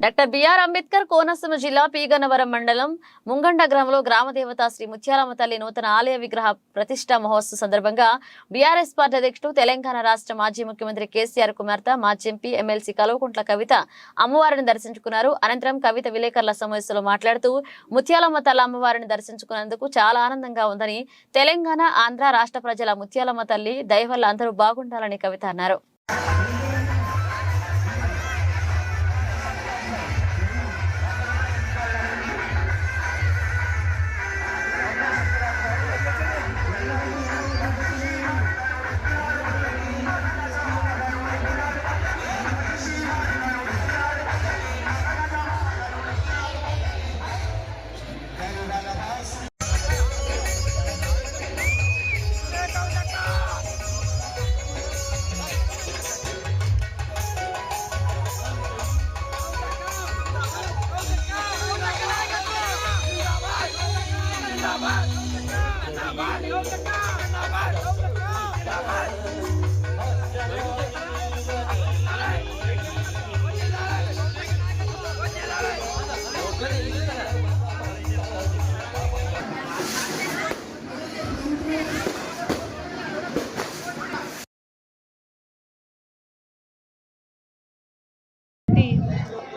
Doctor BR Ambedkar Konaseema జిల్లా పీగన్నవరం మండలం ముంగండ గ్రామంలో గ్రామదేవత శ్రీ ముత్యాలమ్మ తల్లి నూతన ఆలయ విగ్రహ ప్రతిష్ట మహోత్సవ సందర్భంగా బీఆర్ఎస్ పార్టీ అధ్యక్షుడు తెలంగాణ రాష్ట్ర మాజీ ముఖ్యమంత్రి కేసీఆర్ కుమార్తె మాజీ ఎంపీ ఎమ్మెల్సీ కల్వకుంట్ల కవిత అమ్మవారిని దర్శించుకున్నారు. అనంతరం కవిత విలేకరుల సమావేశంలో మాట్లాడుతూ ముత్యాలమ్మ తల్లి అమ్మవారిని దర్శించుకున్నందుకు చాలా ఆనందంగా ఉందని తెలంగాణ ఆంధ్ర రాష్ట్ర ప్రజల ముత్యాలమ్మ తల్లి దయవల్ల అందరూ బాగుండాలని కవిత అన్నారు.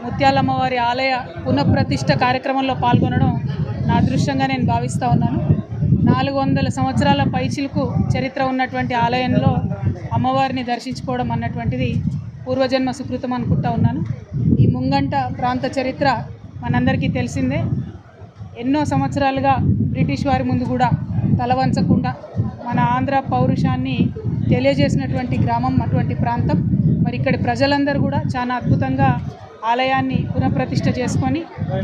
ముత్యాలమ్మవారి ఆలయ పునఃప్రతిష్ఠ కార్యక్రమంలో పాల్గొనడం నా అదృష్టంగా నేను భావిస్తూ ఉన్నాను. నాలుగు వందల సంవత్సరాల పైచిలకు చరిత్ర ఉన్నటువంటి ఆలయంలో అమ్మవారిని దర్శించుకోవడం అన్నటువంటిది పూర్వజన్మ సుకృతం అనుకుంటా ఉన్నాను. ఈ ముంగంట ప్రాంత చరిత్ర మనందరికీ తెలిసిందే. ఎన్నో సంవత్సరాలుగా బ్రిటిష్ వారి ముందు కూడా తలవంచకుండా మన ఆంధ్ర పౌరుషాన్ని తెలియజేసినటువంటి గ్రామం అటువంటి ప్రాంతం. మరి ఇక్కడి ప్రజలందరూ కూడా చాలా అద్భుతంగా ఆలయాన్ని పునఃప్రతిష్ఠ చేసుకొని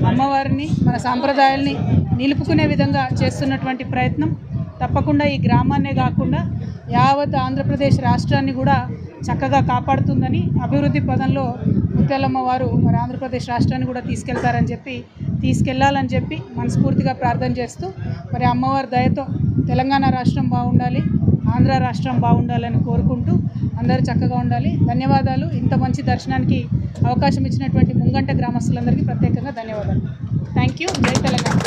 అమ్మవారిని మన సాంప్రదాయాల్ని నిలుపుకునే విధంగా చేస్తున్నటువంటి ప్రయత్నం. తప్పకుండా ఈ గ్రామాన్నే కాకుండా యావత్ ఆంధ్రప్రదేశ్ రాష్ట్రాన్ని కూడా చక్కగా కాపాడుతుందని అభివృద్ధి పదంలో ముత్యాలమ్మ వారు మరి ఆంధ్రప్రదేశ్ రాష్ట్రాన్ని కూడా తీసుకెళ్తారని చెప్పి తీసుకెళ్ళాలని చెప్పి మనస్ఫూర్తిగా ప్రార్థన చేస్తూ మరి అమ్మవారి దయతో తెలంగాణ రాష్ట్రం బాగుండాలి ఆంధ్ర రాష్ట్రం బాగుండాలని కోరుకుంటూ అందరూ చక్కగా ఉండాలి. ధన్యవాదాలు. ఇంత మంచి దర్శనానికి అవకాశం ఇచ్చినటువంటి ముంగంట గ్రామస్తులందరికీ ప్రత్యేకంగా ధన్యవాదాలు. థ్యాంక్ యూ జై తెలంగాణ.